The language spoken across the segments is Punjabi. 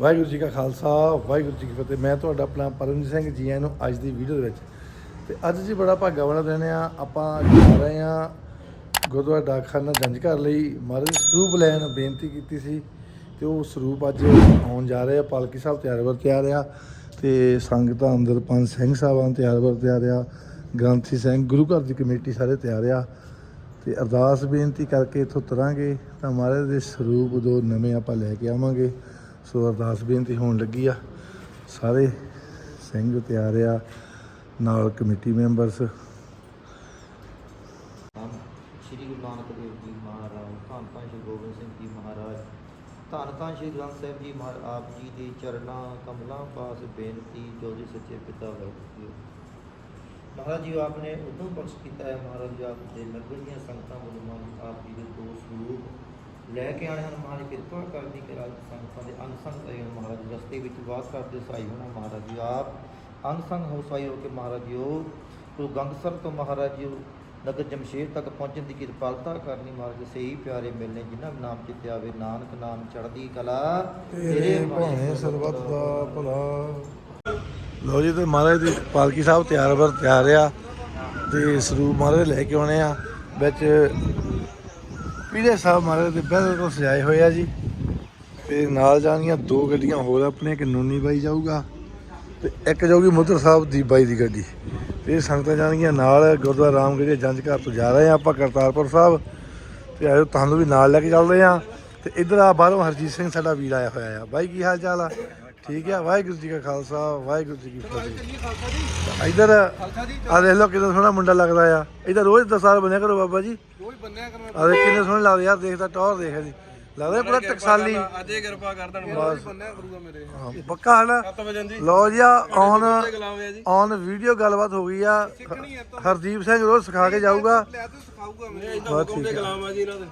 ਵਾਹਿਗੁਰੂ ਜੀ ਕਾ ਖਾਲਸਾ, ਵਾਹਿਗੁਰੂ ਜੀ ਕੀ ਫਤਿਹ। ਮੈਂ ਤੁਹਾਡਾ ਆਪਣਾ ਪਰਮਜੀਤ ਸਿੰਘ ਜੀ ਆਇਆਂ ਨੂੰ ਅੱਜ ਦੀ ਵੀਡੀਓ ਦੇ ਵਿੱਚ। ਤੇ ਅੱਜ ਜੀ ਬੜਾ ਭਾਗਾ ਵਾਲਾ ਦਿਨ ਆ। ਆਪਾਂ ਜਾ ਰਹੇ ਆ ਗੁਰਦੁਆਰਾ ਡਾਕਖਾਨਾ ਜੰਜ ਘਰ ਲਈ। ਮਹਾਰਾਜ ਸਰੂਪ ਲੈਣ ਬੇਨਤੀ ਕੀਤੀ ਸੀ ਤੇ ਉਹ ਸਰੂਪ ਅੱਜ ਆਉਣ ਜਾ ਰਹੇ ਆ। ਪਾਲਕੀ ਸਾਹਿਬ ਤਿਆਰ ਬਰ ਤਿਆਰ ਆ ਤੇ ਸੰਗਤਾਂ ਅੰਦਰ ਪੰਜ ਸਿੰਘ ਸਾਹਿਬਾਂ ਤਿਆਰ ਬਰ ਤਿਆਰ ਆ। ਗ੍ਰੰਥੀ ਸਿੰਘ, ਗੁਰੂ ਘਰ ਦੀ ਕਮੇਟੀ ਸਾਰੇ ਤਿਆਰ ਆ। ਤੇ ਅਰਦਾਸ ਬੇਨਤੀ ਕਰਕੇ ਇੱਥੋਂ ਤਰਾਂਗੇ ਤਾਂ ਮਹਾਰਾਜ ਦੇ ਸਰੂਪ ਦੋ ਨਵੇਂ ਆਪਾਂ ਲੈ ਕੇ ਆਵਾਂਗੇ। ਸੋ ਅਰਦਾਸ ਬੇਨਤੀ ਹੋਣ ਲੱਗੀ ਆ। ਸਾਰੇ ਸਿੰਘ ਤਿਆਰ ਆ, ਨਾਲ ਕਮੇਟੀ ਮੈਂਬਰਸ। ਸ਼੍ਰੀ ਗੁਰੂ ਨਾਨਕ ਦੇਵ ਜੀ ਮਹਾਰਾਜ, ਧੰਨ ਧੰਨ ਸ਼੍ਰੀ ਗੋਬਿੰਦ ਸਿੰਘ ਜੀ ਮਹਾਰਾਜ, ਧੰਨ ਧੰਨ ਸ਼੍ਰੀ ਗ੍ਰੰਥ ਸਾਹਿਬ ਜੀ ਮਹਾਰਾਜ ਆਪ ਜੀ ਦੇ ਚਰਨਾਂ ਕਮਲਾਂ ਪਾਸ ਬੇਨਤੀ ਜੋ ਜੀ ਸੱਚੇ ਪਿਤਾ ਵਾਹਿਗੁਰੂ ਜੀ ਮਹਾਰਾਜ ਜੀ, ਆਪਨੇ ਉਦੋਂ ਬਖਸ਼ ਕੀਤਾ ਹੈ ਮਹਾਰਾਜ ਜੀ, ਆਪ ਦੇ ਨਗਰ ਦੀਆਂ ਸੰਗਤਾਂ ਵੱਲੋਂ ਮਹਾਰਾਜ ਆਪ ਜੀ ਦੇ ਦੋ ਸਰੂਪ ਲੈ ਕੇ ਆਏ ਹਨ। ਮਹਾਰਾਜ ਕਿਰਪਾ ਕਰਨੀ ਕਿ ਰਾਜ ਸੰਗਤਾਂ ਦੇ ਅੰਗ ਸੰਗ ਹਨ ਮਹਾਰਾਜ। ਰਸਤੇ ਵਿੱਚ ਵਾਸ ਕਰਦੇ ਸਾਈ ਹੋਣਾ। ਮਹਾਰਾਜ ਜੀ ਆਪ ਅੰਗ ਸੰਗ ਹੋ ਸਾਈ ਹੋ ਕੇ ਮਹਾਰਾਜ ਜੀ ਉਹ ਗੁਰੂ ਗੰਗਸਰ ਤੋਂ ਮਹਾਰਾਜ ਜੀ ਨਗਰ ਜਮਸ਼ੇਰ ਤੱਕ ਪਹੁੰਚਣ ਦੀ ਕਿਰਪਾਲਤਾ ਕਰਨੀ ਮਹਾਰਾਜ ਸਹੀ ਪਿਆਰੇ ਮਿਲਨੇ ਜਿਨ੍ਹਾਂ ਨਾਮ ਚਿੱਤੇ ਆਵੇ। ਨਾਨਕ ਨਾਮ ਚੜ੍ਹਦੀ ਕਲਾ। ਤੇਰੇ ਭਾਣੇ ਸਰਬੱਤ ਦਾ ਭਲਾ। ਲੋ ਜੀ ਤੇ ਮਹਾਰਾਜ ਦੀ ਪਾਲਕੀ ਸਾਹਿਬ ਤਿਆਰ ਬਰ ਤਿਆਰ ਆ। ਤੇ ਸਰੂਪ ਮਹਾਰਾਜ ਲੈ ਕੇ ਆਉਣੇ ਆ। ਵਿੱਚ ਪੀੜੇ ਸਾਹਿਬ ਮਹਾਰਾਜ ਦੇ ਬਿਲਕੁਲ ਸਜਾਏ ਹੋਏ ਆ ਜੀ। ਤੇ ਨਾਲ ਜਾਣੀਆਂ ਦੋ ਗੱਡੀਆਂ, ਹੋਰ ਆਪਣੇ, ਇੱਕ ਨੂਨੀ ਬਾਈ ਜਾਊਗਾ ਤੇ ਇੱਕ ਜਾਊਗੀ ਮੁੱਦਰ ਸਾਹਿਬ ਦੀ ਬਾਈ ਦੀ ਗੱਡੀ। ਤੇ ਸੰਗਤਾਂ ਜਾਣਗੀਆਂ ਨਾਲ ਗੁਰਦੁਆਰਾ ਰਾਮਗੜ੍ਹੀ ਜੰਜ ਘਰ ਤੋਂ ਜਾ ਰਹੇ ਆ ਆਪਾਂ, ਕਰਤਾਰਪੁਰ ਸਾਹਿਬ। ਤੇ ਆਇਓ, ਤੁਹਾਨੂੰ ਵੀ ਨਾਲ ਲੈ ਕੇ ਚੱਲਦੇ ਆ। ਤੇ ਇਧਰ ਆ ਬਾਹਰੋਂ ਹਰਜੀਤ ਸਿੰਘ, ਸਾਡਾ ਵੀਰ ਆਇਆ ਹੋਇਆ ਆ। ਬਾਈ, ਕੀ ਹਾਲ ਚਾਲ ਆ? ਠੀਕ ਆ ਵਾਹਿਗੁਰੂ ਜੀ ਕਾ ਖਾਲਸਾ ਵਾਹਿਗੁਰੂ ਜੀ ਕੀ ਫਤਿਹ। ਇਧਰ ਆ ਦੇਖ ਲਓ ਕਿੰਨਾ ਸੋਹਣਾ ਮੁੰਡਾ ਲੱਗਦਾ ਆ। ਇਧਰ ਰੋਜ਼ ਦਸਾਰ ਬਣਿਆ ਕਰੋ ਬਾਬਾ ਜੀ। ਕੋਈ ਬੰਨਿਆ ਕਰਨਾ ਆ ਦੇਖ ਕਿੰਨੇ ਸੋਹਣੇ ਲੱਗਦੇ ਯਾਰ ਦੇਖਦਾ ਟੌਰ ਦੇਖ ਜੀ ਲੱਗਦਾ ਪੂਰਾ ਟਕਸਾਲੀ। ਅਜੇ ਕਿਰਪਾ ਕਰ ਦੇਣ ਬਸ। ਬੰਨਿਆ ਕਰੂਗਾ ਮੇਰੇ ਹਾਂ, ਪੱਕਾ ਹਨਾ? 7 ਵਜੇ ਜੀ। ਲਓ ਜੀ ਔਨ ਔਨ ਵੀਡੀਓ ਗੱਲਬਾਤ ਹੋ ਗਈ ਆ। ਹਰਦੀਪ ਸਿੰਘ ਰੋਜ਼ ਸਿਖਾ ਕੇ ਜਾਊਗਾ।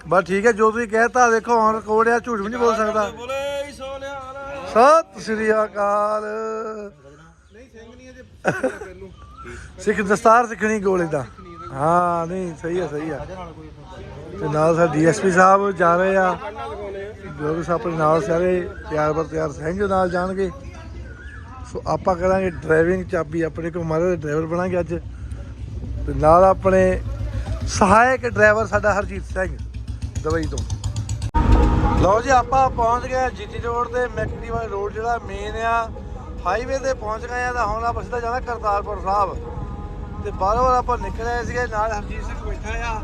ਬਸ ਠੀਕ ਹੈ ਜੋ ਤੁਸੀਂ ਕਹਿਤਾ ਦੇਖੋ ਔਨ ਰਿਕਾਰਡ ਆ ਝੂਠ ਵੀ ਨਹੀਂ ਬੋਲ ਸਕਦਾ। ਬੋਲੇ ਹੀ ਸੋਨਿਆ ਸਤਿ ਸ੍ਰੀ ਅਕਾਲ। ਸਿੱਖ ਦਸਤਾਰ ਸਿੱਖਣੀ ਗੋਲੇ ਦਾ। ਹਾਂ, ਨਹੀਂ, ਸਹੀ ਆ ਸਹੀ ਆ। ਤੇ ਨਾਲ ਸਾਡੇ ਡੀਐਸਪੀ ਸਾਹਿਬ ਜਾ ਰਹੇ ਆ। ਗੁਰੂ ਸਾਹਿਬ ਦੇ ਨਾਲ ਸਾਰੇ ਤਿਆਰ ਬਰ ਤਿਆਰ ਸਿੰਘ ਨਾਲ ਜਾਣਗੇ। ਸੋ ਆਪਾਂ ਕਰਾਂਗੇ ਡਰਾਈਵਿੰਗ ਚਾਬੀ ਆਪਣੇ ਕੋਲ ਮਾਰੇ ਡਰਾਈਵਰ ਬਣਾਂਗੇ ਅੱਜ। ਤੇ ਨਾਲ ਆਪਣੇ ਸਹਾਇਕ ਡਰਾਈਵਰ ਸਾਡਾ ਹਰਜੀਤ ਸਿੰਘ, ਦੁਬਈ ਤੋਂ। ਲਓ ਜੀ, ਆਪਾਂ ਪਹੁੰਚ ਗਏ ਜੀਟੀ ਰੋਡ ਤੇ ਮੈਕਡੀ ਵਾਲੇ ਰੋਡ ਜਿਹੜਾ ਮੇਨ ਆ। ਹਾਈਵੇ ਤੇ ਪਹੁੰਚ ਗਏ ਆ ਤਾਂ ਹੁਣ ਆਪਾਂ ਸਿੱਧਾ ਜਾਣਾ ਕਰਤਾਰਪੁਰ ਸਾਹਿਬ। ਤੇ ਬਾਹਰੋਂ ਆਪਾਂ ਨਿਕਲ ਆਏ ਸੀਗੇ, ਨਾਲ ਹਰਜੀਤ ਸਿੰਘ ਬੈਠਾ ਆ।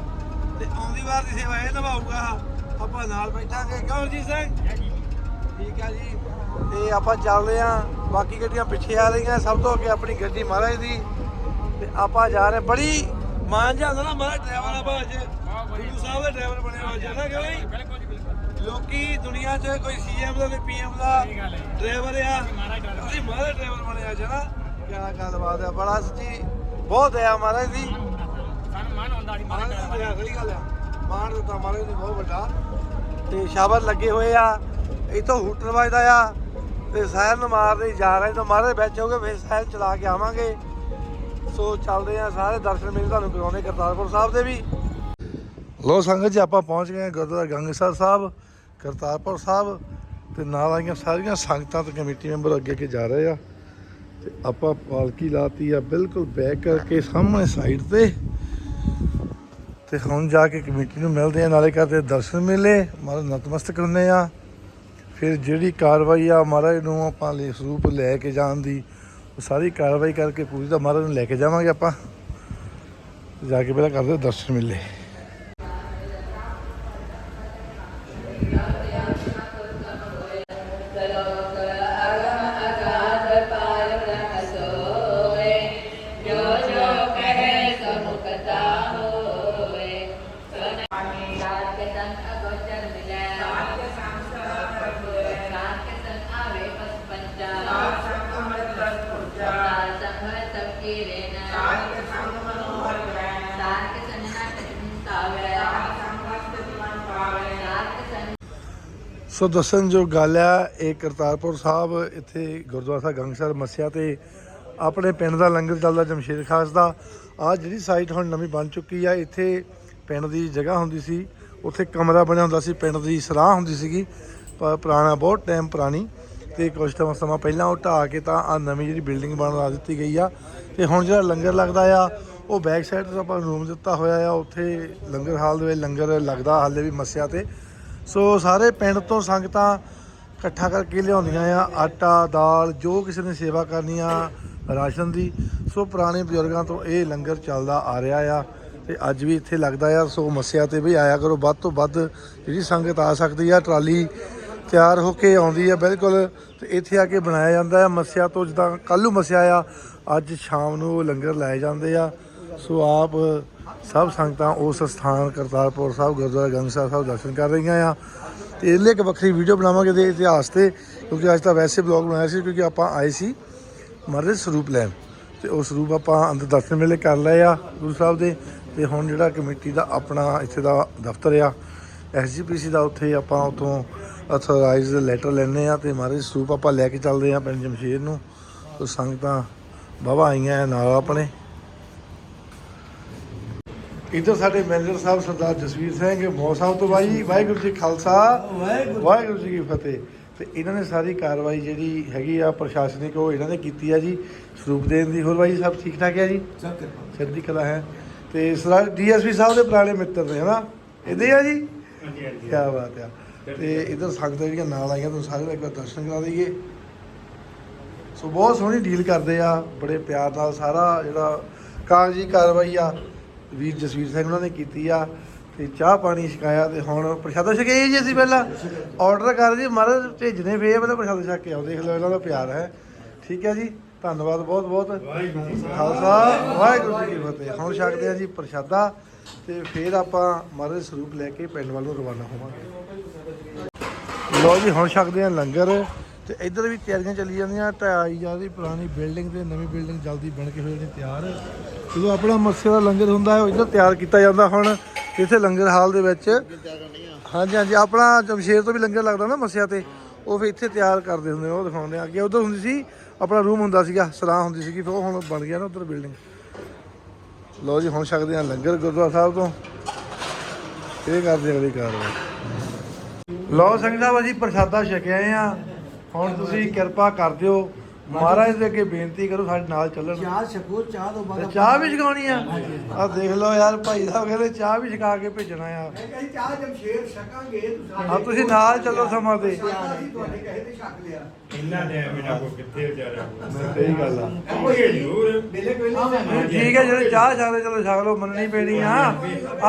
ਤੇ ਆਉਂਦੀ ਵਾਰ ਦੀ ਸੇਵਾ ਇਹ ਨਿਭਾਊਗਾ। ਆਪਾਂ ਨਾਲ ਬੈਠਾਂਗੇ। ਕਿਉਂ ਹਰਜੀਤ ਸਿੰਘ? ਠੀਕ ਆ ਜੀ। ਤੇ ਆਪਾਂ ਚੱਲਦੇ ਆ। ਬਾਕੀ ਗੱਡੀਆਂ ਪਿੱਛੇ ਆ ਰਹੀਆਂ, ਸਭ ਤੋਂ ਅੱਗੇ ਆਪਣੀ ਗੱਡੀ ਮਹਾਰਾਜ ਦੀ। ਤੇ ਆਪਾਂ ਜਾ ਰਹੇ ਬੜੀ ਮਾਨ ਜਾਂਦਾ ਨਾ ਮਾਰਾ ਡਰਾਈਵਰ ਆ ਬਾਜ ਗੁਰੂ ਸਾਹਿਬ ਦਾ ਡਰਾਈਵਰ ਬਣਿਆ ਹੋਇਆ। ਜਾਨਾ ਕਿਉਂ ਨਹੀਂ? ਲੋਕੀ ਦੁਨੀਆ 'ਚ ਕੋਈ ਸੀਐਮ ਦਾ ਕੋਈ ਪੀਐਮ ਦਾ ਡਰਾਈਵਰ ਆ। ਅਸੀਂ ਮਾਰਾ ਡਰਾਈਵਰ ਬਣਿਆ ਜਾਨਾ ਕਿਆ ਗੱਲਬਾਤ ਆ ਬੜਾ ਸੱਚੀ ਬਹੁਤ ਦਇਆ ਮਹਾਰਾਜ ਦੀ। ਸਾਨੂੰ ਮਨ ਆਉਂਦਾ ਨਹੀਂ ਮਾਣ ਦੀ ਦਇਆ, ਸਹੀ ਗੱਲ ਆ। ਮਾਣ ਦਿੱਤਾ ਮਹਾਰਾਜ ਦੀ ਬਹੁਤ ਵੱਡਾ। ਤੇ ਸ਼ਾਬਤ ਲੱਗੇ ਹੋਏ ਆ। ਇਥੋਂ ਹੂਟਰ ਵੱਜਦਾ ਆ। ਤੇ ਸਹਿਰ ਨੂੰ ਮਾਰਦੇ ਜਾ ਰਹੇ ਤਾਂ ਮਹਾਰਾਜ ਵਿੱਚ ਹੋਗੇ ਫਿਰ ਸਹਿਰ ਚਲਾ ਕੇ ਆਵਾਂਗੇ। ਸੋ ਚੱਲਦੇ ਆ ਸਾਰੇ ਦਰਸ਼ਨ ਮੇਲੇ ਤੁਹਾਨੂੰ ਕਰਾਉਣੇ ਕਰਤਾਰਪੁਰ ਸਾਹਿਬ ਦੇ ਵੀ। ਲੋ ਸੰਗਤ ਜੀ ਆਪਾਂ ਪਹੁੰਚ ਗਏ ਗੁਰਦੁਆਰਾ ਗੰਗਸਰ ਸਾਹਿਬ। ਕਰਤਾਰਪੁਰ ਸਾਹਿਬ ਤੇ ਨਾਲ ਆਈਆਂ ਸਾਰੀਆਂ ਸੰਗਤਾਂ ਤੇ ਕਮੇਟੀ ਮੈਂਬਰ ਅੱਗੇ ਅੱਗੇ ਜਾ ਰਹੇ ਆ। ਤੇ ਆਪਾਂ ਪਾਲਕੀ ਲਾਤੀ ਆ, ਬਿਲਕੁਲ ਬੈਕ ਕਰਕੇ ਸਾਹਮਣੇ ਸਾਈਡ ਤੇ। ਤੇ ਹੁਣ ਜਾ ਕੇ ਕਮੇਟੀ ਨੂੰ ਮਿਲਦੇ ਆ, ਨਾਲੇ ਕਰਦੇ ਦਰਸ਼ਨ ਮਿਲੇ। ਮਾਰੇ ਨਤਮਸਤਕ ਹੁੰਦੇ ਆ। ਫਿਰ ਜਿਹੜੀ ਕਾਰਵਾਈ ਆ ਮਹਾਰਾਜ ਨੂੰ ਆਪਾਂ ਲੈ ਸਰੂਪ ਲੈ ਕੇ ਜਾਣ ਦੀ, ਉਹ ਸਾਰੀ ਕਾਰਵਾਈ ਕਰਕੇ ਪੂਰੀ ਤਾਂ ਮਹਾਰਾਜ ਨੂੰ ਲੈ ਕੇ ਜਾਵਾਂਗੇ ਆਪਾਂ। ਜਾ ਕੇ ਪਹਿਲਾਂ ਕਰਦੇ ਦਰਸ਼ਨ ਮਿਲੇ। ਸੋ ਦੱਸਣ ਜੋ ਗੱਲ ਆ, ਇਹ ਕਰਤਾਰਪੁਰ ਸਾਹਿਬ, ਇੱਥੇ ਗੁਰਦੁਆਰਾ ਸਾਹਿਬ ਗੰਗਸਰ ਮੱਸਿਆ ਤੇ ਆਪਣੇ ਪਿੰਡ ਦਾ ਲੰਗਰ ਚੱਲਦਾ ਜਮਸ਼ੇਰ ਖਾਸ ਦਾ। ਆ ਜਿਹੜੀ ਸਾਈਟ ਹੁਣ ਨਵੀਂ ਬਣ ਚੁੱਕੀ ਆ, ਇੱਥੇ ਪਿੰਡ ਦੀ ਜਗ੍ਹਾ ਹੁੰਦੀ ਸੀ, ਉੱਥੇ ਕਮਰਾ ਬਣਿਆ ਹੁੰਦਾ ਸੀ, ਪਿੰਡ ਦੀ ਸਰਾਹ ਹੁੰਦੀ ਸੀਗੀ। ਪ- ਪੁਰਾਣਾ ਬਹੁਤ ਟਾਈਮ ਪੁਰਾਣੀ ਤੇ ਕੁਝ ਟਾਈਮ ਸਮਾਂ ਪਹਿਲਾਂ ਉਹ ਢਾਹ ਕੇ ਤਾਂ ਆ ਨਵੀਂ ਜਿਹੜੀ ਬਿਲਡਿੰਗ ਬਣਾ ਦਿੱਤੀ ਗਈ ਆ। ਤੇ ਹੁਣ ਜਿਹੜਾ ਲੰਗਰ ਲੱਗਦਾ ਆ, ਉਹ ਬੈਕ ਸਾਈਡ ਤੇ ਆਪਾਂ ਰੂਮ ਦਿੱਤਾ ਹੋਇਆ ਆ, ਉੱਥੇ ਲੰਗਰ ਹਾਲ ਦੇ ਵਿੱਚ ਲੰਗਰ ਲੱਗਦਾ ਹਾਲੇ ਵੀ ਮੱਸਿਆ ਤੇ। ਸੋ ਸਾਰੇ ਪਿੰਡ ਤੋਂ ਸੰਗਤਾਂ ਇਕੱਠਾ ਕਰਕੇ ਲਿਆਉਂਦੀਆਂ ਆ, ਆਟਾ, ਦਾਲ, ਜੋ ਕਿਸੇ ਨੇ ਸੇਵਾ ਕਰਨੀ ਆ, ਰਾਸ਼ਨ ਦੀ। ਸੋ ਪੁਰਾਣੇ ਬਜ਼ੁਰਗਾਂ ਤੋਂ ਇਹ ਲੰਗਰ ਚੱਲਦਾ ਆ ਰਿਹਾ ਆ ਤੇ ਅੱਜ ਵੀ ਇੱਥੇ ਲੱਗਦਾ ਆ। ਸੋ ਮੱਸਿਆ ਤੇ ਵੀ ਆਇਆ ਕਰੋ, ਵੱਧ ਤੋਂ ਵੱਧ ਜਿਹੜੀ ਸੰਗਤ ਆ ਸਕਦੀ ਆ, ਟਰਾਲੀ ਤਿਆਰ ਹੋ ਕੇ ਆਉਂਦੀ ਆ ਬਿਲਕੁਲ। ਤੇ ਇੱਥੇ ਆ ਕੇ ਬਣਾਇਆ ਜਾਂਦਾ ਆ। ਮੱਸਿਆ ਤੋਂ ਜਿੱਦਾਂ ਕੱਲ੍ਹ ਨੂੰ ਮੱਸਿਆ ਆ, ਅੱਜ ਸ਼ਾਮ ਨੂੰ ਉਹ ਲੰਗਰ ਲਾਏ ਜਾਂਦੇ ਆ। ਸੋ ਆਪ ਸਭ ਸੰਗਤਾਂ ਉਸ ਸਥਾਨ ਕਰਤਾਰਪੁਰ ਸਾਹਿਬ, ਗੁਰਦੁਆਰਾ ਗੰਗਸਰ ਸਾਹਿਬ ਦਰਸ਼ਨ ਕਰ ਰਹੀਆਂ ਆ। ਤੇ ਇਹਦੇ ਲਈ ਇੱਕ ਵੱਖਰੀ ਵੀਡੀਓ ਬਣਾਵਾਂਗੇ ਦੇ ਇਤਿਹਾਸ ਤੇ, ਕਿਉਂਕਿ ਅੱਜ ਤਾਂ ਵੈਸੇ ਬਲੌਗ ਬਣਾਇਆ ਸੀ, ਕਿਉਂਕਿ ਆਪਾਂ ਆਏ ਸੀ ਮਹਾਰਾਜ ਸਰੂਪ ਲੈਣ। ਤੇ ਉਹ ਸਰੂਪ ਆਪਾਂ ਅੰਦਰ ਦਰਸ਼ਨ ਵੇਲੇ ਕਰ ਲਏ ਆ ਗੁਰੂ ਸਾਹਿਬ ਦੇ। ਤੇ ਹੁਣ ਜਿਹੜਾ ਕਮੇਟੀ ਦਾ ਆਪਣਾ ਇੱਥੇ ਦਾ ਦਫ਼ਤਰ ਆ ਐਸਜੀਪੀਸੀ ਦਾ ਉੱਥੇ ਆਪਾਂ ਉਥੋਂ ਅਥੋਰਾਈਜ਼ ਲੈਟਰ ਲੈਣੇ ਆ ਤੇ ਮਹਾਰਾਜ ਸਰੂਪ ਆਪਾਂ ਲੈ ਕੇ ਚੱਲਦੇ ਆ ਪਿੰਡ ਜਮਸ਼ੇਰ ਨੂੰ। ਤੇ ਸੰਗਤਾਂ ਬਾਬਾ ਆਈਆਂ ਆ ਨਾਲ ਆਪਣੇ। ਇੱਧਰ ਸਾਡੇ ਮੈਨੇਜਰ ਸਾਹਿਬ ਸਰਦਾਰ ਜਸਵੀਰ ਸਿੰਘ ਮੌ ਸਾਹਿਬ ਤੋਂ ਬਾਈ ਵਾਹਿਗੁਰੂ ਜੀ ਖਾਲਸਾ ਵਾਹਿਗੁਰੂ ਜੀ ਕੀ ਫਤਿਹ। ਤੇ ਇਹਨਾਂ ਨੇ ਸਾਰੀ ਕਾਰਵਾਈ ਜਿਹੜੀ ਹੈਗੀ ਆ ਪ੍ਰਸ਼ਾਸਨਿਕ ਉਹ ਇਹਨਾਂ ਨੇ ਕੀਤੀ ਆ ਜੀ। ਸਰੂਪ ਦੇਣ ਦੀ ਹੋਰ ਬਾਈ ਸਭ ਠੀਕ ਠਾਕ ਹੈ ਜੀ? ਚੜ੍ਹਦੀ ਕਲਾ ਹੈ। ਤੇ ਸਰਦਾਰ ਡੀਐਸਪੀ ਸਾਹਿਬ ਦੇ ਪੁਰਾਣੇ ਮਿੱਤਰ ਨੇ ਹਨਾ? ਇਹਦੇ ਆ ਜੀ? ਕੀ ਬਾਤ ਆ। ਤੇ ਇਧਰ ਸੰਗਤਾਂ ਜਿਹੜੀਆਂ ਨਾਲ ਆਈਆਂ ਤੁਹਾਨੂੰ ਸਾਰੇ ਦਾ ਇੱਕ ਵਾਰ ਦਰਸ਼ਨ ਕਰਾ ਦਈਏ। ਸੋ ਬਹੁਤ ਸੋਹਣੀ ਡੀਲ ਕਰਦੇ ਆ ਬੜੇ ਪਿਆਰ ਨਾਲ ਸਾਰਾ ਜਿਹੜਾ ਕਾਗਜ਼ੀ ਕਾਰਵਾਈ ਆ। ਵੀਰ ਜਸਵੀਰ ਸਿੰਘ ਉਹਨਾਂ ਨੇ ਕੀਤੀ ਆ ਤੇ ਚਾਹ ਪਾਣੀ ਛਕਾਇਆ ਤੇ ਹੁਣ ਪ੍ਰਸ਼ਾਦਾ ਛਕੇ ਜੀ ਅਸੀਂ ਪਹਿਲਾਂ। ਆਰਡਰ ਕਰ ਜੀ, ਮਹਾਰਾਜ ਭੇਜਨੇ ਫੇਰ ਪਹਿਲਾਂ ਪ੍ਰਸ਼ਾਦਾ ਛਕ ਕੇ ਆਓ ਦੇਖ ਲਓ ਇਹਨਾਂ ਦਾ ਪਿਆਰ ਹੈ। ਠੀਕ ਹੈ ਜੀ, ਧੰਨਵਾਦ ਬਹੁਤ ਬਹੁਤ। ਖਾਲਸਾ, ਵਾਹਿਗੁਰੂ ਜੀ ਕੀ ਫਤਿਹ। ਹੁਣ ਛਕਦੇ ਆ ਜੀ ਪ੍ਰਸ਼ਾਦਾ ਤੇ ਫੇਰ ਆਪਾਂ ਮਹਾਰਾਜ ਸਰੂਪ ਲੈ ਕੇ ਪਿੰਡ ਵੱਲ ਨੂੰ ਰਵਾਨਾ ਹੋਵਾਂਗੇ। ਲੋ ਜੀ, ਹੁਣ ਛਕਦੇ ਆ ਲੰਗਰ ਤੇ ਇੱਧਰ ਵੀ ਤਿਆਰੀਆਂ ਚੱਲੀ ਜਾਂਦੀਆਂ, ਢਾਈ ਜਾਂਦੀ ਪੁਰਾਣੀ ਬਿਲਡਿੰਗ ਤੇ ਨਵੀਂ ਬਿਲਡਿੰਗ ਜਲਦੀ ਬਣ ਕੇ ਹੋ ਜਾਣੀ ਤਿਆਰ। ਜਦੋਂ ਆਪਣਾ ਮੱਸੇ ਦਾ ਲੰਗਰ ਹੁੰਦਾ ਹੈ, ਉਹ ਇੱਧਰ ਤਿਆਰ ਕੀਤਾ ਜਾਂਦਾ ਹੁਣ, ਇੱਥੇ ਲੰਗਰ ਹਾਲ ਦੇ ਵਿੱਚ। ਹਾਂਜੀ ਹਾਂਜੀ, ਆਪਣਾ ਜਮਸ਼ੇਰ ਤੋਂ ਵੀ ਲੰਗਰ ਲੱਗਦਾ ਨਾ ਮੱਸਿਆ ਤੇ, ਉਹ ਫਿਰ ਇੱਥੇ ਤਿਆਰ ਕਰਦੇ ਹੁੰਦੇ ਨੇ, ਉਹ ਦਿਖਾਉਂਦੇ ਆ। ਅੱਗੇ ਉਧਰ ਹੁੰਦੀ ਸੀ, ਆਪਣਾ ਰੂਮ ਹੁੰਦਾ ਸੀਗਾ ਸਰਾਂ ਹੁੰਦੀ ਸੀਗੀ, ਫਿਰ ਉਹ ਹੁਣ ਬਣ ਗਿਆ ਨਾ ਉਧਰ ਬਿਲਡਿੰਗ ਲੋ ਜੀ, ਹੁਣ ਛਕਦੇ ਆ ਲੰਗਰ ਗੁਰਦੁਆਰਾ ਸਾਹਿਬ ਤੋਂ। ਇਹ ਕਰਦੇ ਅਗਲੀ ਕਾਰਵਾਈ। ਲੋ ਸਿੰਘ ਸਾਹਿਬ ਅਸੀਂ ਪ੍ਰਸ਼ਾਦਾ ਛਕਿਆ ਆ ਹੁਣ ਤੁਸੀਂ ਕਿਰਪਾ ਕਰ ਦਿਓ। ਮਹਾਰਾਜ ਦੇ ਅੱਗੇ ਬੇਨਤੀ ਕਰੋ ਸਾਡੇ ਨਾਲ ਚੱਲਣ। ਚਾਹ ਛਕੋ ਚਾਹ ਤੋਂ ਤੇ ਬਾਅਦ ਚਾਹ ਵੀ ਛਕਾਉਣੀ ਆ। ਆ ਦੇਖ ਲਓ ਯਾਰ ਭਾਈ ਸਾਹਿਬ ਕਹਿੰਦੇ ਚਾਹ ਵੀ ਛਕਾ ਕੇ ਭੇਜਣਾ ਆ। ਮੈਂ ਕਹਿੰਦੀ ਚਾਹ ਜਮਸ਼ੇਰ ਛਕਾਂਗੇ ਤੁਸੀਂ ਆ ਤੁਸੀਂ ਨਾਲ ਚੱਲੋ ਸਮਾਂ ਤੇ। ਅਸੀਂ ਤੁਹਾਡੇ ਕਹੇ ਤੇ ਛਕ ਲਿਆ। ਇੰਨਾ ਟਾਈਮ ਇਹਨਾਂ ਕੋ ਕਿੱਥੇ ਵਿਚਾਰਿਆ ਸਹੀ ਗੱਲ ਆ। ਕੋਈ ਜ਼ਰੂਰ। ਵੇਲੇ ਵੇਲੇ ਠੀਕ ਹੈ ਜਿਹੜੇ ਚਾਹ ਛਕਦੇ ਚਲੋ ਛਕ ਲਓ ਮੰਨਣੀ ਪੈਣੀ ਆ।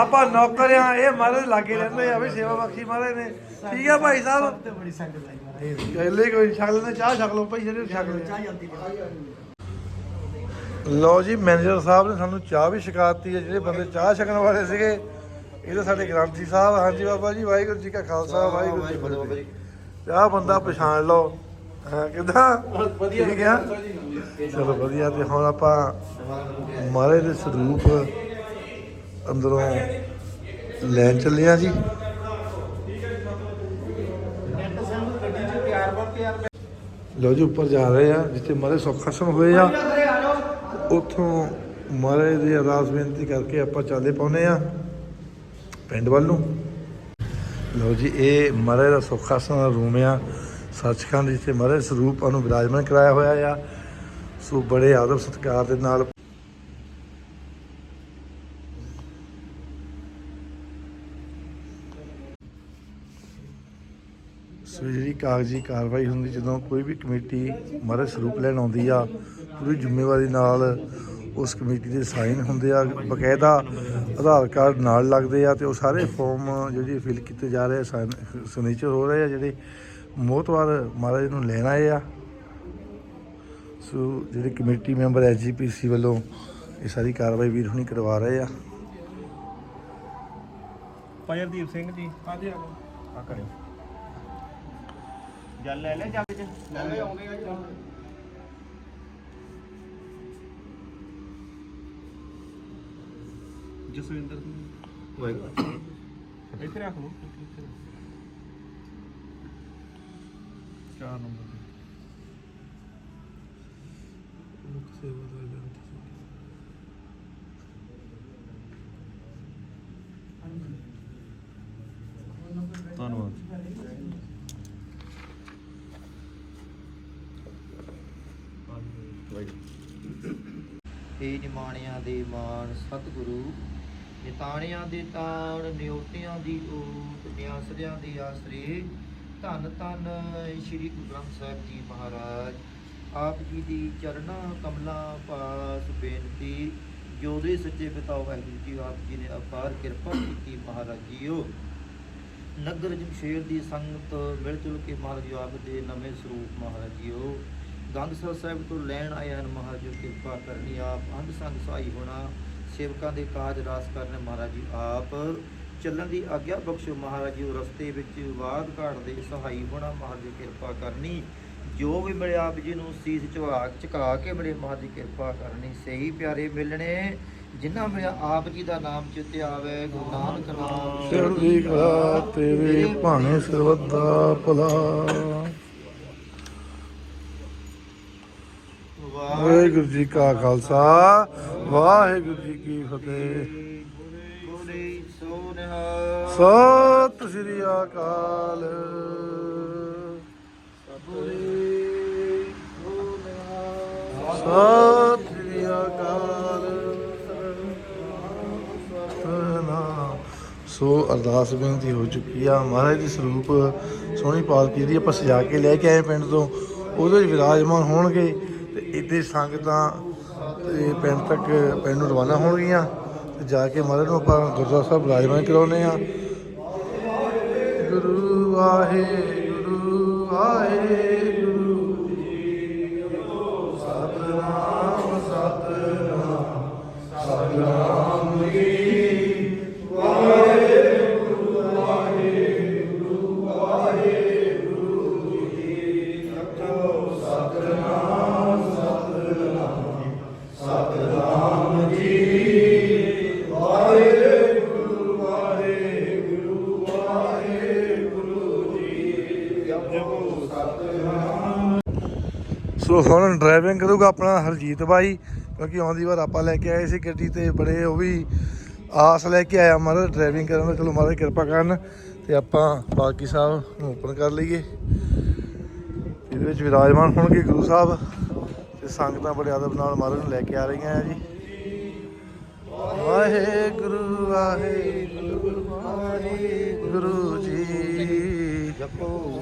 ਆਪਾਂ ਨੌਕਰ ਆ ਇਹ ਮਹਾਰਾਜ ਲਾਗੇ ਰਹਿੰਦੇ ਆ ਵੀ ਸੇਵਾ ਬਖਸ਼ੀ ਮਹਾਰਾਜ ਨੇ। ਠੀਕ ਹੈ ਭਾਈ ਸਾਹਿਬ। ਤੇ ਬੜੀ ਸੰਗਤ ਆਈ। ਮਹਾਰਾਜ ਪਹਿਲੇ ਕੋਈ ਛਕ ਲੈਂਦੇ ਚਾਹ ਛਕ ਲਓ ਭਾਈ ਜਿਹੜੇ ਛਕ ਲੈ ਚਾਹ ਜਾਂਦੀ ਲਓ ਜੀ ਮੈਨੇਜਰ ਸਾਹਿਬ ਨੇ ਸਾਨੂੰ ਚਾਹ ਵੀ ਛਕਾਤੀ ਹੈ ਜਿਹੜੇ ਬੰਦੇ ਚਾਹ ਛਕਣ ਵਾਲੇ ਸੀਗੇ ਇਹ ਤਾਂ ਸਾਡੇ ਗ੍ਰੰਥੀ ਸਾਹਿਬ ਹਾਂਜੀ ਬਾਬਾ ਜੀ ਵਾਹਿਗੁਰੂ ਜੀ ਕਾ ਖਾਲਸਾ ਵਾਹਿਗੁਰੂ ਜੀ ਕੀ ਫਤਿਹ। ਤੇ ਆਹ ਬੰਦਾ ਪਛਾਣ ਲਓ। ਹਾਂ ਕਿਦਾਂ? ਵਧੀਆ ਚਲੋ ਵਧੀਆ ਤੇ ਹੁਣ ਆਪਾਂ ਮਹਾਰਾਜ ਦੇ ਸਰੂਪ ਅੰਦਰੋਂ ਲੈਣ ਚੱਲੇ ਆ ਜੀ। ਲੋ ਜੀ, ਉੱਪਰ ਜਾ ਰਹੇ ਆ, ਜਿੱਥੇ ਮਾਰੇ ਸੁਖਾਸਨ ਹੋਏ ਆ। ਉੱਥੋਂ ਮਹਾਰਾਜ ਦੀ ਅਰਦਾਸ ਬੇਨਤੀ ਕਰਕੇ ਆਪਾਂ ਚਾਲੇ ਪਾਉਨੇ ਆ, ਪਿੰਡ ਵੱਲ ਨੂੰ। ਲਓ ਜੀ, ਇਹ ਮਾਰੇ ਦਾ ਸੁਖਾਸਨ ਦਾ ਰੂਮ ਆ, ਸੱਚਖੰਡ ਜਿੱਥੇ ਮਹਾਰਾਜ ਸਰੂਪ ਨੂੰ ਵਿਰਾਜਮਾਨ ਕਰਾਇਆ ਹੋਇਆ ਆ। ਸੋ ਬੜੇ ਆਦਰ ਸਤਿਕਾਰ ਦੇ ਨਾਲ ਸੋ ਜਿਹੜੀ ਕਾਗਜ਼ੀ ਕਾਰਵਾਈ ਹੁੰਦੀ ਜਦੋਂ ਕੋਈ ਵੀ ਕਮੇਟੀ ਮਹਾਰਾਜ ਸਰੂਪ ਲੈਣ ਆਉਂਦੀ ਆ ਪੂਰੀ ਜ਼ਿੰਮੇਵਾਰੀ ਨਾਲ ਉਸ ਕਮੇਟੀ ਦੇ ਸਾਈਨ ਹੁੰਦੇ ਆ ਬਕਾਇਦਾ ਆਧਾਰ ਕਾਰਡ ਨਾਲ ਲੱਗਦੇ ਆ ਤੇ ਉਹ ਸਾਰੇ ਫਾਰਮ ਜਿਹੜੇ ਫਿਲ ਕੀਤੇ ਜਾ ਰਹੇ ਆ ਸਿਗਨੇਚਰ ਹੋ ਰਹੇ ਆ ਜਿਹੜੇ ਮੋਹਤਵਾਰ ਮਹਾਰਾਜ ਨੂੰ ਲੈਣ ਆਏ ਆ। ਸੋ ਜਿਹੜੇ ਕਮੇਟੀ ਮੈਂਬਰ ਐਸਜੀਪੀਸੀ ਵੱਲੋਂ ਇਹ ਸਾਰੀ ਕਾਰਵਾਈ ਵੀਰ ਹੁਣੀ ਕਰਵਾ ਰਹੇ ਆ। ਫਾਇਰਦੀਪ ਸਿੰਘ ਜੀ। ਹਾਂਜੀ। ਆ ਕਰਿਓ। ਜਲ ਲੈ ਲੈ ਜੱਗ ਚ। ਲੈ ਆਉਂਦੇ ਆ ਜਸਵਿੰਦਰ ਸਿੰਘ। ਵਾਹਿਗੁਰੂ ਇੱਥੇ ਰੱਖ ਲਓ। ਚਾਰ ਨੰਬਰ ਤੇ। ਧੰਨਵਾਦ। ਏ ਨਿਮਾਣਿਆਂ ਦੇ ਮਾਣ ਸਤਿਗੁਰੂ, ਨਿਤਾਣਿਆਂ ਦੇ ਤਾਣ, ਨਿਉਤਿਆਂ ਦੀ ਓਟ, ਨਿਆਸਰਿਆਂ ਦੇ ਆਸਰੇ, ਧੰਨ ਧੰਨ ਸ੍ਰੀ ਗੁਰੂ ਗ੍ਰੰਥ ਸਾਹਿਬ ਜੀ ਮਹਾਰਾਜ। ਆਪ ਜੀ ਦੀ ਚਰਨਾਂ ਕਮਲਾਂ ਪਾਸ ਬੇਨਤੀ, ਜੋ ਦੇ ਸੱਚੇ ਪਿਤਾ ਵਾਹਿਗੁਰੂ ਜੀ, ਆਪ ਜੀ ਨੇ ਅਪਾਰ ਕਿਰਪਾ ਕੀਤੀ ਮਹਾਰਾਜ ਜੀਓ। ਨਗਰ ਜਮਸ਼ੇਰ ਦੀ ਸੰਗਤ ਮਿਲ ਜੁਲ ਕੇ ਮਹਾਰਾਜ ਆਪ ਦੇ ਨਵੇਂ ਸਰੂਪ ਮਹਾਰਾਜ ਜੀਓ। ਗੰਗਸਰ ਸਾਹਿਬ ਤੋਂ ਲੈਣ ਆਏ ਹਨ ਮਹਾਰਾਜ ਕਿਰਪਾ ਕਰਨੀ ਆਪ ਅੰਗ ਸੰਗ ਸਹਾਈ ਹੋਣਾ, ਸੇਵਕਾਂ ਦੇ ਕਾਜ ਰਾਸ ਕਰਨ ਮਹਾਰਾਜ ਜੀ, ਆਪ ਚੱਲਣ ਦੀ ਆਗਿਆ ਬਖਸ਼ੋ ਮਹਾਰਾਜ ਜੀ ਰਸਤੇ ਵਿੱਚ ਬਾਦ ਘਾਟ ਦੇ ਸਹਾਈ ਹੋਣਾ ਮਹਾਰਾਜ ਜੀ, ਕਿਰਪਾ ਕਰਨੀ। ਜੋ ਵੀ ਮਿਲਿਆ ਆਪ ਜੀ ਨੂੰ ਸੀਸ ਝੁਕਾ ਝੁਕਾ ਕੇ ਮਿਲੇ ਮਹਾਰਾਜ ਜੀ, ਕਿਰਪਾ ਕਰਨੀ। ਸਹੀ ਪਿਆਰੇ ਮਿਲਣੇ ਜਿਨ੍ਹਾਂ ਮਿਲਿਆ ਆਪ ਜੀ ਦਾ ਨਾਮ ਚਿੱਤੇ ਆਵੇ, ਗੁਰੂ ਨਾਨਕ ਨਾਮ। ਚੜ੍ਹਦੀ ਕਲਾ ਤੇਰੇ ਭਾਣੇ ਸਰਬੱਤ ਦਾ ਭਲਾ। ਵਾਹਿਗੁਰੂ ਜੀ ਕਾ ਖਾਲਸਾ, ਵਾਹਿਗੁਰੂ ਜੀ ਕੀ ਫਤਿਹ। ਸਤਿ ਸ੍ਰੀ ਅਕਾਲ। ਸੋ ਸਤਿ ਸ੍ਰੀ ਅਕਾਲ। ਸੋ ਅਰਦਾਸ ਬੇਨਤੀ ਹੋ ਚੁੱਕੀ ਆ, ਮਹਾਰਾਜ ਦੀ ਸਰੂਪ ਸੋਹਣੀ ਪਾਲਕੀ ਜਿਹੜੀ ਆਪਾਂ ਸਜਾ ਕੇ ਲੈ ਕੇ ਆਏ ਪਿੰਡ ਤੋਂ। ਉਹਦੇ ਵਿਰਾਜਮਾਨ ਹੋਣਗੇ। ਇੱਥੇ ਸੰਗਤਾਂ ਤੇ ਪਿੰਡ ਤੱਕ, ਪਿੰਡ ਨੂੰ ਰਵਾਨਾ ਹੋਣਗੀਆਂ ਤੇ ਜਾ ਕੇ ਮਹਾਰਾਜ ਨੂੰ ਆਪਾਂ ਗੁਰਦੁਆਰਾ ਸਾਹਿਬ ਵਿਰਾਜਮਾਨ ਕਰਾਉਨੇ ਆ ਗੁਰੂ ਵਾਹਿਗੁਰੂ ਵਾਹਿਗੁਰੂ। ਸੋ ਹੁਣ ਡਰਾਈਵਿੰਗ ਕਰੂਗਾ ਆਪਣਾ ਹਰਜੀਤ ਬਾਈ, ਕਿਉਂਕਿ ਆਉਂਦੀ ਵਾਰ ਆਪਾਂ ਲੈ ਕੇ ਆਏ ਸੀ ਗੱਡੀ ਤੇ ਬੜੇ ਉਹ ਵੀ ਆਸ ਲੈ ਕੇ ਆਇਆ ਮਹਾਰਾਜ ਡਰਾਈਵਿੰਗ ਕਰਨ ਦਾ। ਚਲੋ ਮਹਾਰਾਜ ਕਿਰਪਾ ਕਰਨ ਤੇ ਆਪਾਂ ਬਾਕੀ ਸਾਹਿਬ ਨੂੰ ਓਪਨ ਕਰ ਲਈਏ। ਇਹਦੇ ਵਿੱਚ ਵਿਰਾਜਮਾਨ ਹੋਣਗੇ ਗੁਰੂ ਸਾਹਿਬ ਤੇ ਸੰਗਤਾਂ ਬੜੇ ਆਦਬ ਨਾਲ ਮਹਾਰਾਜ ਨੂੰ ਲੈ ਕੇ ਆ ਰਹੀਆਂ ਆ ਜੀ। ਵਾਹਿਗੁਰੂ ਵਾਹਿਗੁਰੂ ਵਾਹਿਗੁਰੂ ਜੀ। ਜਪੋ।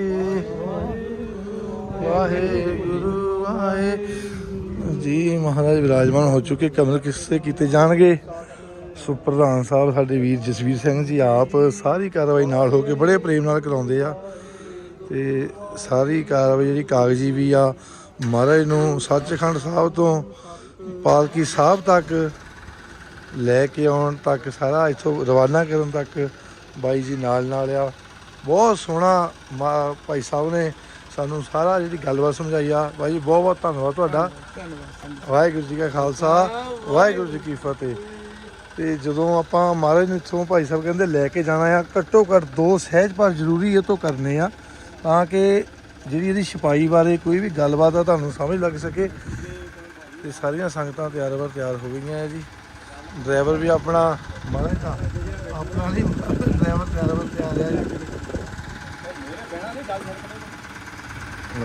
ਵਾਹਿਗੁਰੂ ਆਏ ਜੀ ਮਹਾਰਾਜ ਵਿਰਾਜਮਾਨ ਹੋ ਚੁੱਕੇ, ਕਮਲ ਕਿਸਸੇ ਕੀਤੇ ਜਾਣਗੇ। ਸੋ ਪ੍ਰਧਾਨ ਸਾਹਿਬ, ਸਾਡੇ ਵੀਰ ਜਸਵੀਰ ਸਿੰਘ ਜੀ ਆਪ ਸਾਰੀ ਕਾਰਵਾਈ ਨਾਲ ਹੋ ਕੇ ਬੜੇ ਪ੍ਰੇਮ ਨਾਲ ਕਰਾਉਂਦੇ ਆ। ਤੇ ਸਾਰੀ ਕਾਰਵਾਈ ਜਿਹੜੀ ਕਾਗਜ਼ੀ ਵੀ ਆ, ਮਹਾਰਾਜ ਨੂੰ ਸੱਚਖੰਡ ਸਾਹਿਬ ਤੋਂ ਪਾਲਕੀ ਸਾਹਿਬ ਤੱਕ ਲੈ ਕੇ ਆਉਣ ਤੱਕ, ਸਾਰਾ ਇੱਥੋਂ ਰਵਾਨਾ ਕਰਨ ਤੱਕ ਬਾਈ ਜੀ ਨਾਲ ਨਾਲ ਆ। ਬਹੁਤ ਸੋਹਣਾ ਭਾਈ ਸਾਹਿਬ ਨੇ ਸਾਨੂੰ ਸਾਰਾ ਜਿਹੜੀ ਗੱਲਬਾਤ ਸਮਝਾਈ ਆ। ਬਾਈ ਜੀ, ਬਹੁਤ ਬਹੁਤ ਧੰਨਵਾਦ ਤੁਹਾਡਾ। ਵਾਹਿਗੁਰੂ ਜੀ ਕਾ ਖਾਲਸਾ, ਵਾਹਿਗੁਰੂ ਜੀ ਕੀ ਫਤਿਹ। ਤੇ ਜਦੋਂ ਆਪਾਂ ਮਹਾਰਾਜ ਨੂੰ ਇੱਥੋਂ ਭਾਈ ਸਾਹਿਬ ਕਹਿੰਦੇ ਲੈ ਕੇ ਜਾਣਾ ਆ, ਘੱਟੋ ਘੱਟ ਦੋ ਸਹਿਜ ਪਰ ਜ਼ਰੂਰੀ ਇਹ ਤੋਂ ਕਰਨੇ ਆ, ਤਾਂ ਕਿ ਜਿਹੜੀ ਇਹਦੀ ਛਪਾਈ ਬਾਰੇ ਕੋਈ ਵੀ ਗੱਲਬਾਤ ਆ ਤੁਹਾਨੂੰ ਸਮਝ ਲੱਗ ਸਕੇ। ਤੇ ਸਾਰੀਆਂ ਸੰਗਤਾਂ ਤਿਆਰ ਬਰ ਤਿਆਰ ਹੋ ਗਈਆਂ ਜੀ। ਡਰਾਈਵਰ ਵੀ ਆਪਣਾ, ਮਹਾਰਾਜ ਦਾ ਆਪਣਾ ਨਹੀਂ, ਡਰਾਈਵਰ ਤਿਆਰ ਬਰ ਤਿਆਰ ਹੈ ਜੀ।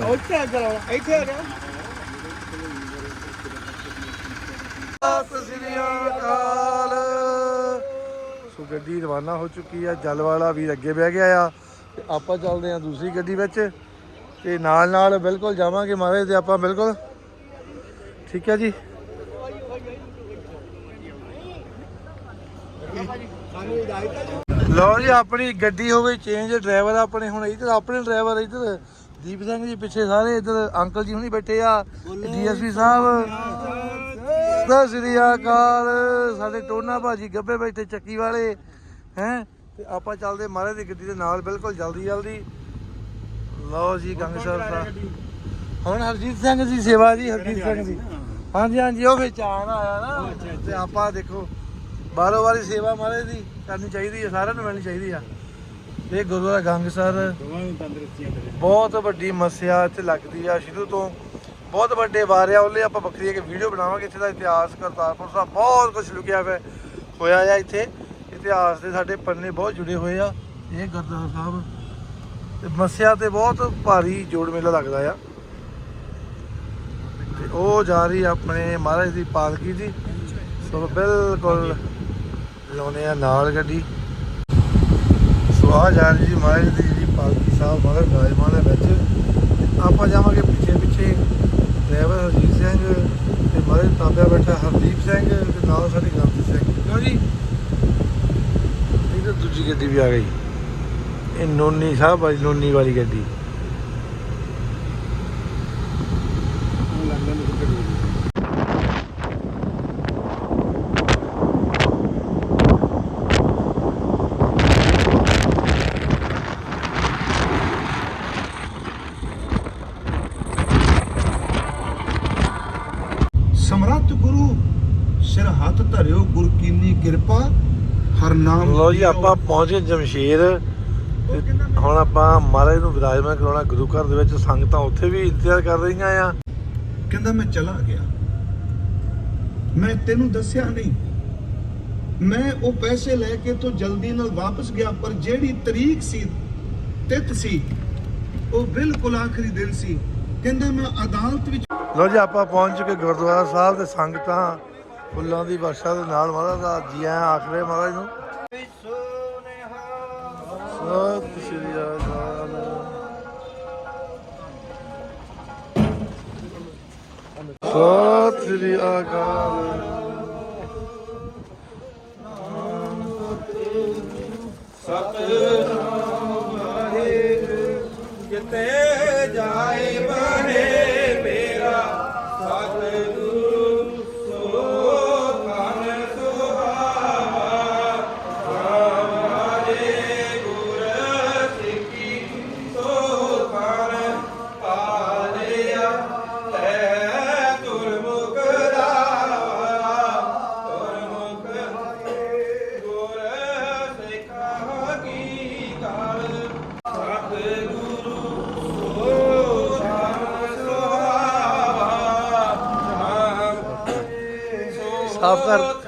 ਉੱਥੇ ਚਲੋ ਇੱਥੇ ਆ ਜਾ ਸਤਿ ਸ੍ਰੀ ਅਕਾਲ ਸੋ ਗੱਡੀ ਰਵਾਨਾ ਹੋ ਚੁੱਕੀ ਆ ਜਲ ਵਾਲਾ ਵੀਰ ਅੱਗੇ ਬਹਿ ਗਿਆ ਆ ਤੇ ਆਪਾਂ ਚੱਲਦੇ ਆ ਦੂਸਰੀ ਗੱਡੀ ਵਿੱਚ ਤੇ ਨਾਲ ਨਾਲ ਬਿਲਕੁਲ ਜਾਵਾਂਗੇ ਮਹਾਰਾਜ ਤੇ ਆਪਾਂ ਬਿਲਕੁਲ। ਠੀਕ ਹੈ ਜੀ। ਲਓ ਜੀ, ਆਪਣੀ ਗੱਡੀ ਹੋ ਗਈ ਚੇਂਜ ਡਰਾਈਵਰ ਆਪਣੇ, ਹੁਣ ਇੱਧਰ, ਆਪਣੇ ਡਰਾਈਵਰ ਇੱਧਰ। ਦੀਪ ਸਿੰਘ ਜੀ ਪਿੱਛੇ ਸਾਰੇ ਇੱਧਰ ਅੰਕਲ ਜੀ ਹੁਣੀ ਬੈਠੇ ਆ ਡੀਐਸਪੀ ਸਾਹਿਬ। ਸਤਿ ਸ੍ਰੀ ਅਕਾਲ। ਸਾਡੇ ਟੋਨਾ ਭਾਜੀ ਗੱਬੇ ਬੈਠੇ ਚੱਕੀ ਵਾਲੇ ਹੈ? ਤੇ ਆਪਾਂ ਚੱਲਦੇ ਮਹਾਰਾਜ ਦੀ ਗੱਡੀ ਦੇ ਨਾਲ ਬਿਲਕੁਲ ਜਲਦੀ ਜਲਦੀ। ਲਓ ਜੀ ਗੰਗ ਸਾਹਿਬ ਸਾਹਿਬ ਹੁਣ ਹਰਜੀਤ ਸਿੰਘ ਜੀ ਸੇਵਾ ਜੀ ਹਰਜੀਤ ਸਿੰਘ ਜੀ ਹਾਂਜੀ ਹਾਂਜੀ ਉਹ ਵਿੱਚ ਆਣ ਆਇਆ ਨਾ। ਤੇ ਆਪਾਂ ਦੇਖੋ ਬਾਰੋ ਵਾਰੀ ਸੇਵਾ ਮਹਾਰਾਜ ਦੀ ਕਰਨੀ ਚਾਹੀਦੀ ਹੈ ਸਾਰਿਆਂ ਨੂੰ ਮਿਲਣੀ ਚਾਹੀਦੀ ਆ। ਇਹ ਗੁਰਦੁਆਰਾ ਗੰਗਸਰ ਬਹੁਤ ਵੱਡੀ ਮੱਸਿਆ ਇੱਥੇ ਲੱਗਦੀ ਆ। ਸ਼ੁਰੂ ਤੋਂ ਬਹੁਤ ਵੱਡੇ ਵਾਰ ਆ। ਉਹਲੇ ਆਪਾਂ ਵੱਖਰੀ ਇੱਕ ਵੀਡੀਓ ਬਣਾਵਾਂਗੇ ਇੱਥੇ ਦਾ ਇਤਿਹਾਸ ਕਰਤਾਰਪੁਰ ਸਾਹਿਬ। ਬਹੁਤ ਕੁਝ ਲੁਕਿਆ ਹੋਇਆ ਹੋਇਆ ਆ ਇੱਥੇ। ਇਤਿਹਾਸ ਦੇ ਸਾਡੇ ਪੰਨੇ ਬਹੁਤ ਜੁੜੇ ਹੋਏ ਆ। ਇਹ ਗੁਰਦੁਆਰਾ ਸਾਹਿਬ। ਤੇ ਮੱਸਿਆ ਤੇ ਬਹੁਤ ਭਾਰੀ ਜੋੜ ਮੇਲਾ ਲੱਗਦਾ ਆ। ਤੇ ਉਹ ਜਾ ਰਹੀ ਆਪਣੇ ਮਹਾਰਾਜ ਦੀ ਪਾਲਕੀ ਦੀ ਸੋ ਬਿਲਕੁਲ ਲਾਉਨੇ ਆ ਨਾਲ ਗੱਡੀ। ਸੋ ਆ ਜਾ ਰਹੀ ਜੀ ਮਹਾਰਾਜ ਦੀ ਜਿਹੜੀ ਪਾਲਕੀ ਸਾਹਿਬ ਮਹਾਰਾਜ ਵਿਰਾਜਮਾਨ ਹੈ ਵਿੱਚ। ਆਪਾਂ ਜਾਵਾਂਗੇ ਪਿੱਛੇ ਪਿੱਛੇ ਡਰਾਈਵਰ ਹਰਜੀਤ ਸਿੰਘ ਤੇ ਮਹਾਰਾਜ ਤਾਬਿਆ ਬੈਠਾ ਹਰਦੀਪ ਸਿੰਘ ਤੇ ਨਾਲ ਸਾਡੇ ਗ੍ਰੰਥੀ ਸਿੰਘ। ਕਿਉਂ ਜੀ? ਇਹ ਤਾਂ ਦੂਜੀ ਗੱਡੀ ਵੀ ਆ ਗਈ। ਇਹ ਨੋਨੀ ਸਾਹਿਬ ਵਾਲੀ ਨੋਨੀ ਵਾਲੀ ਗੱਡੀ ਲੱਗਦਾ ਨਹੀਂ ਕਿ ਸਮਰੱਥ ਗੁਰੂ ਸਿਰ ਹੱਥ ਧਰਿਓ ਗੁਰ ਕੀਨੀ ਕਿਰਪਾ ਹਰ ਨਾਮ ਲੋ ਜੀ ਆਪਾਂ ਪਹੁੰਚ ਗਏ ਜਮਸ਼ੇਰ ਹੁਣ ਆਪਾਂ ਮਹਾਰਾਜ ਨੂੰ ਵਿਰਾਜਮਾਨ ਕਰਾਉਣਾ ਗੁਰੂ ਘਰ ਦੇ ਵਿੱਚ ਸੰਗਤਾਂ ਉੱਥੇ ਵੀ ਇੰਤਜ਼ਾਰ ਕਰ ਰਹੀਆਂ ਆ। ਕਹਿੰਦਾ ਮੈਂ ਚਲਾ ਗਿਆ। ਮੈਂ ਤੈਨੂੰ ਦੱਸਿਆ ਨਹੀਂ। ਮੈਂ ਉਹ ਪੈਸੇ ਲੈ ਕੇ ਤੋਂ ਜਲਦੀ ਨਾਲ ਵਾਪਸ ਗਿਆ ਪਰ ਜਿਹੜੀ ਤਰੀਕ ਸੀ ਤਿਥ ਸੀ ਉਹ ਬਿਲਕੁਲ ਆਖਰੀ ਦਿਨ ਸੀ। ਕਹਿੰਦਾ ਮੈਂ ਅਦਾਲਤ ਵਿੱਚ ਲੋ ਜੀ ਆਪਾਂ ਪਹੁੰਚ ਚੁੱਕੇ ਗੁਰਦੁਆਰਾ ਸਾਹਿਬ ਤੇ ਸੰਗਤਾਂ ਫੁੱਲਾਂ ਦੀ ਵਰਸ਼ਾ ਦੇ ਨਾਲ ਮਹਾਰਾਜ ਦਾ ਜੀ ਆਇਆਂ ਆਖ ਰਹੇ ਮਹਾਰਾਜ ਨੂੰ। ਸਤਿ ਸ਼੍ਰੀ ਅਕਾਲ ਸਤਿ ਸ਼੍ਰੀ ਅਕਾਲ ਕਿਤੇ ਜਾਏ ਬਣੇ Sağlık.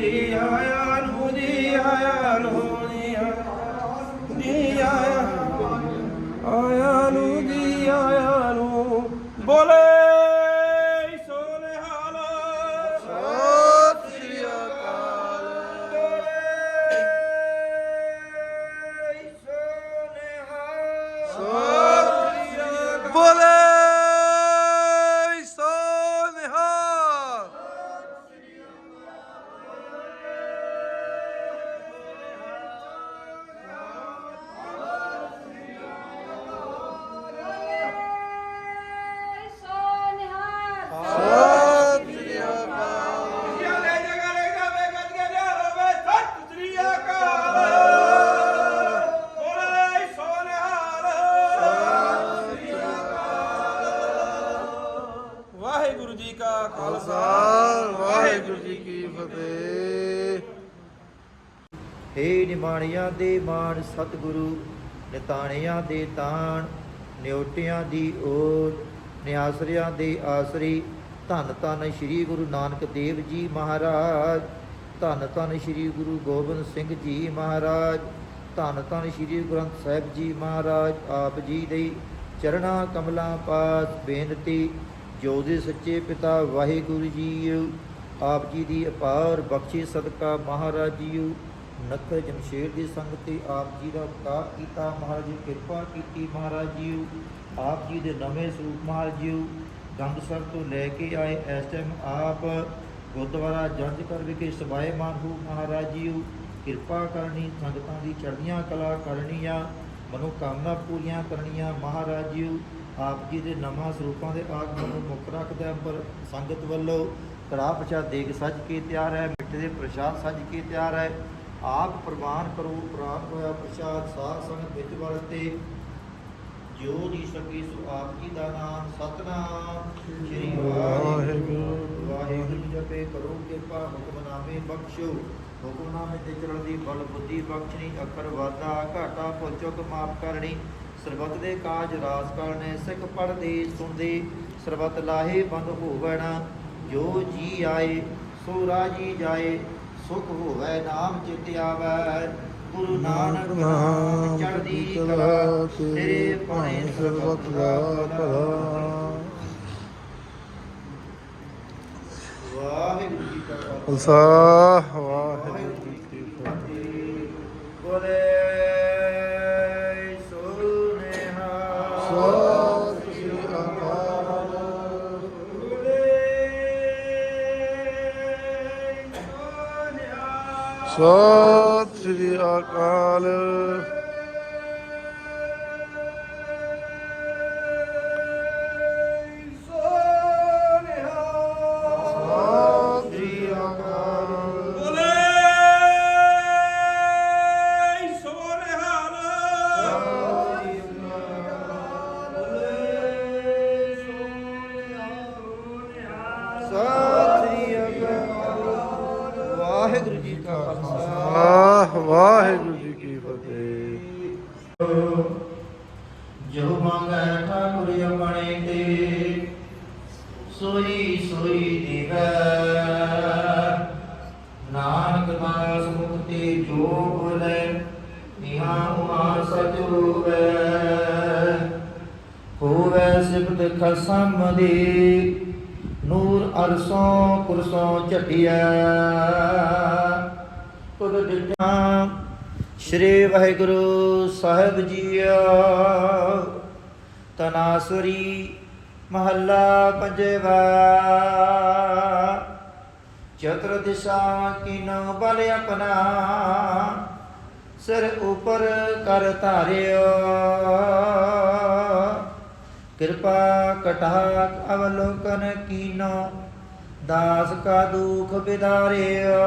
ਆਇਆ ਨੂੰ ਹੇ ਦੇ ਮਾਣ ਸਤਿਗੁਰੂ, ਨਿਤਾਣਿਆਂ ਦੇ ਤਾਣ, ਨਿਉਟਿਆਂ ਦੀ ਓਟ ਨਿਆਸਰਿਆਂ ਦੇ ਆਸਰੀ, ਧੰਨ ਧੰਨ ਸ੍ਰੀ ਗੁਰੂ ਨਾਨਕ ਦੇਵ ਜੀ ਮਹਾਰਾਜ, ਧੰਨ ਧੰਨ ਸ੍ਰੀ ਗੁਰੂ ਗੋਬਿੰਦ ਸਿੰਘ ਜੀ ਮਹਾਰਾਜ, ਧੰਨ ਧੰਨ ਸ੍ਰੀ ਗ੍ਰੰਥ ਸਾਹਿਬ ਜੀ ਮਹਾਰਾਜ, ਆਪ ਜੀ ਦੇ ਚਰਣਾ ਕਮਲਾਂ ਪਾਸ ਬੇਨਤੀ, ਜੋ ਦੇ ਸੱਚੇ ਪਿਤਾ ਵਾਹਿਗੁਰੂ ਜੀ ਆਪ ਜੀ ਦੀ ਅਪਾਰ ਬਖਸ਼ਿਸ਼ ਸਦਕਾ ਮਹਾਰਾਜ ਜੀਓ ਨਖਰ ਜਮਸ਼ੇਰ ਦੀ ਸੰਗਤ ਤੇ ਆਪ ਜੀ ਦਾ ਉਪਕਾਰ ਕੀਤਾ। ਮਹਾਰਾਜ ਜੀ ਕਿਰਪਾ ਕੀਤੀ ਮਹਾਰਾਜ ਜੀ ਆਪ ਜੀ ਦੇ ਨਵੇਂ ਸਰੂਪ ਮਹਾਰਾਜ ਜੀ ਗੰਗਸਰ ਤੋਂ ਲੈ ਕੇ ਆਏ। ਇਸ ਟਾਈਮ ਆਪ ਗੁਰਦੁਆਰਾ ਜੰਜਕਰ ਵਿਖੇ ਸਬਾਏਮਾਨ ਹੋ ਮਹਾਰਾਜ ਜੀ ਕਿਰਪਾ ਕਰਨੀ, ਸੰਗਤਾਂ ਦੀ ਚੜ੍ਹਦੀਆਂ ਕਲਾ ਕਰਨੀਆਂ, ਮਨੋਕਾਮਨਾ ਪੂਰੀਆਂ ਕਰਨੀਆਂ ਮਹਾਰਾਜ ਜੀ ਆਪ ਜੀ ਦੇ ਨਵਾਂ ਸਰੂਪਾਂ ਦੇ ਆਗਮਨ ਨੂੰ ਮੁੱਖ ਰੱਖਦਾ ਪਰ ਸੰਗਤ ਵੱਲੋਂ ਕੜਾਹ ਪਛਾ ਦੇਗ ਸੱਜ ਕੇ ਤਿਆਰ ਹੈ। ਮਿੱਠੇ ਦੇ ਪ੍ਰਸ਼ਾਦ ਸੱਜ ਕੇ ਤਿਆਰ ਹੈ। ਆਪ ਪ੍ਰਵਾਨ ਕਰੋ, ਪ੍ਰਾਪਤ ਹੋਇਆ ਪ੍ਰਸ਼ਾਦ, ਸਾਧ ਸੰਗਤ ਵਿੱਚ ਵਰਤੇ ਜੋ ਜੀ ਸਕੀ ਸੋ ਆਪ ਜੀ ਦਾ ਨਾਮ ਸਤਨਾਮ। ਸ੍ਰੀ ਵਾਹਿਗੁਰੂ। ਵਾਹਿਗੁਰੂ ਜਪੇ ਕਰੋ, ਕਿਰਪਾ ਹੁਕਮਨਾਮੇ ਬਖਸ਼ੋ। ਹੁਕਮਨਾਮੇ ਤੇ ਚੱਲਣ ਦੀ ਬਲ ਬੁੱਧੀ ਬਖਸ਼ਣੀ, ਅੱਖਰ ਵਾਦਾ ਘਾਟਾ ਭੁੱਲ ਚੁੱਕ ਮਾਫ ਕਰਨੀ। ਸਰਬਤ ਦੇ ਕਾਜ ਰਾਸ ਕਰਨੇ, ਸਿੱਖ ਪੜਦੇ ਸੁਣਦੇ। ਸਰਬਤ ਲਾਹੇ ਬੰਦ ਹੋਵਣਾ ਜੋ ਜੀ ਆਏ, ਸੋ ਰਾਜੀ ਜਾਏ। ਸੁਖ ਹੋਵੇ ਨਾਮ ਚਿਤ ਆਵੈ ਗੁਰੂ ਨਾਨਕ ਨਾਮ ਚੜ੍ਹਦੀ ਕਲਾ ਤੇਰੇ ਪਾਣੇ ਸਰਬਤ ਦਾ ਭਲਾ ਵਾਹਿਗੁਰੂ ਜੀ ਕਾ ਖਾਲਸਾ। ਖਾਲਸਾ ਵਾਹਿਗੁਰੂ ਜੀ ਕੀ ਫਤਿਹ। ਬੋਲੇ ਸਤਿ ਸ੍ਰੀ ਅਕਾਲ ਵਾਹਿਗੁਰੂ ਜੀ ਕੀ ਫਤਿਹ। ਜੋ ਮੰਗੈ ਠਾਕੁਰ ਆਪਣੇ ਤੇ, ਸੋਈ ਸੋਈ ਦੇਵੈ। ਨਾਨਕ ਦਾਸ ਮੁਕਤੀ ਜੋ ਬੋਲੇ, ਨਿਹਾ ਉਮਾ ਸਚ ਹੋਵੇ ਹੋਵੇ ਸਿਫਤ ਖਸਮ ਦੀ, ਨੂਰ ਅਰਸੋਂ ਕੁਰਸੋਂ ਝਟਿਆ ਤੁਧ ਦਿੱਤਾ ਸ਼੍ਰੀ ਵਾਹਿਗੁਰੂ ਸਾਹਿਬ ਜੀਓ ਤਨਾਸੁਰੀ ਮਹੱਲਾ ਪੰਜਵਾ। ਚਤੁਰ ਦਿਸ਼ਾ ਕੀਨੋ ਬਲ ਆਪਣਾ, ਸਿਰ ਉਪਰ ਕਰ ਧਾਰਿਓ ਕਿਰਪਾ ਕਟਾਕ ਅਵਲੋਕਨ ਕੀਨੋ, ਦਾਸ ਕਾ ਦੁਖ ਬਿਦਾਰਿਓ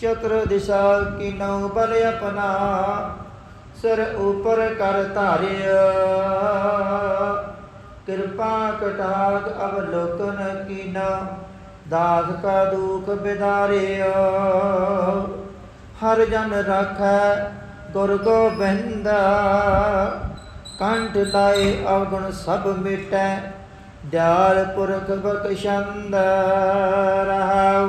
ਚਤੁਰ ਦਿਸ਼ਾ ਕੀਨੋ ਬਲ ਅਪਨਾ ਸਿਰ ਉਪਰ ਕਰ ਧਾਰਿਆ। ਕਿਰਪਾ ਕਟਾਕ ਅਵਲੋਕਨ ਕੀਨਾ, ਦਾਸ ਕਾ ਦੁਖ ਬਿਦਾਰਿਓ ਹਰ ਜਨ ਰਾਖੈ ਗੁਰ ਗੋਬਿੰਦ, ਕੰਠ ਲਾਏ ਅਵਗੁਣ ਸਭ ਮਿਟੈ, ਦਿਆਲ ਪੁਰਖ ਬਖਸ਼ੰਦ। ਰਹਾਉ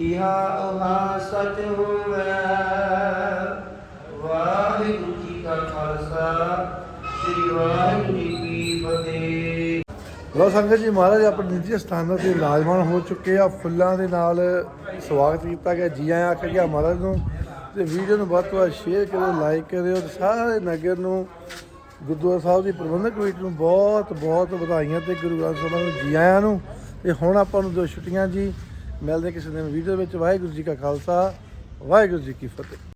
ਇਹਾ ਉਹਾ ਸਚ ਹੋਵੇ। ਵਾਹਿਗੁਰੂ ਜੀ ਕਾ ਖਾਲਸਾ, ਸ੍ਰੀ ਵਾਹਿਗੁਰੂ ਜੀ ਕੀ ਫਤਿਹ। ਲੋ ਸੰਗਤ ਜੀ, ਮਹਾਰਾਜ ਆਪਣੇ ਨਿੱਜੀ ਸਥਾਨਾਂ ਤੇ ਵਿਰਾਜਮਾਨ ਹੋ ਚੁੱਕੇ ਆ ਫੁੱਲਾਂ ਦੇ ਨਾਲ ਸਵਾਗਤ ਕੀਤਾ ਗਿਆ, ਜੀ ਆਇਆਂ ਆਖਿਆ ਗਿਆ ਮਹਾਰਾਜ ਨੂੰ। ਤੇ ਵੀਡੀਓ ਨੂੰ ਵੱਧ ਤੋਂ ਵੱਧ ਸ਼ੇਅਰ ਕਰਿਓ ਲਾਈਕ ਕਰਿਓ ਤੇ ਸਾਰੇ ਨਗਰ ਨੂੰ, ਗੁਰਦੁਆਰਾ ਸਾਹਿਬ ਦੀ ਪ੍ਰਬੰਧਕ ਕਮੇਟੀ ਨੂੰ ਬਹੁਤ ਬਹੁਤ ਵਧਾਈਆਂ ਤੇ ਗੁਰੂ ਗ੍ਰੰਥ ਸਾਹਿਬ ਨੂੰ, ਜੀ ਆਇਆਂ ਨੂੰ। ਤੇ ਹੁਣ ਆਪਾਂ ਨੂੰ ਦੋ ਛੁੱਟੀਆਂ ਜੀ ਮਿਲਦੇ ਕਿਸੇ ਦਿਨ ਵੀਡੀਓ ਵਿੱਚ। ਵਾਹਿਗੁਰੂ ਜੀ ਕਾ ਖਾਲਸਾ ਵਾਹਿਗੁਰੂ ਜੀ ਕੀ ਫਤਿਹ।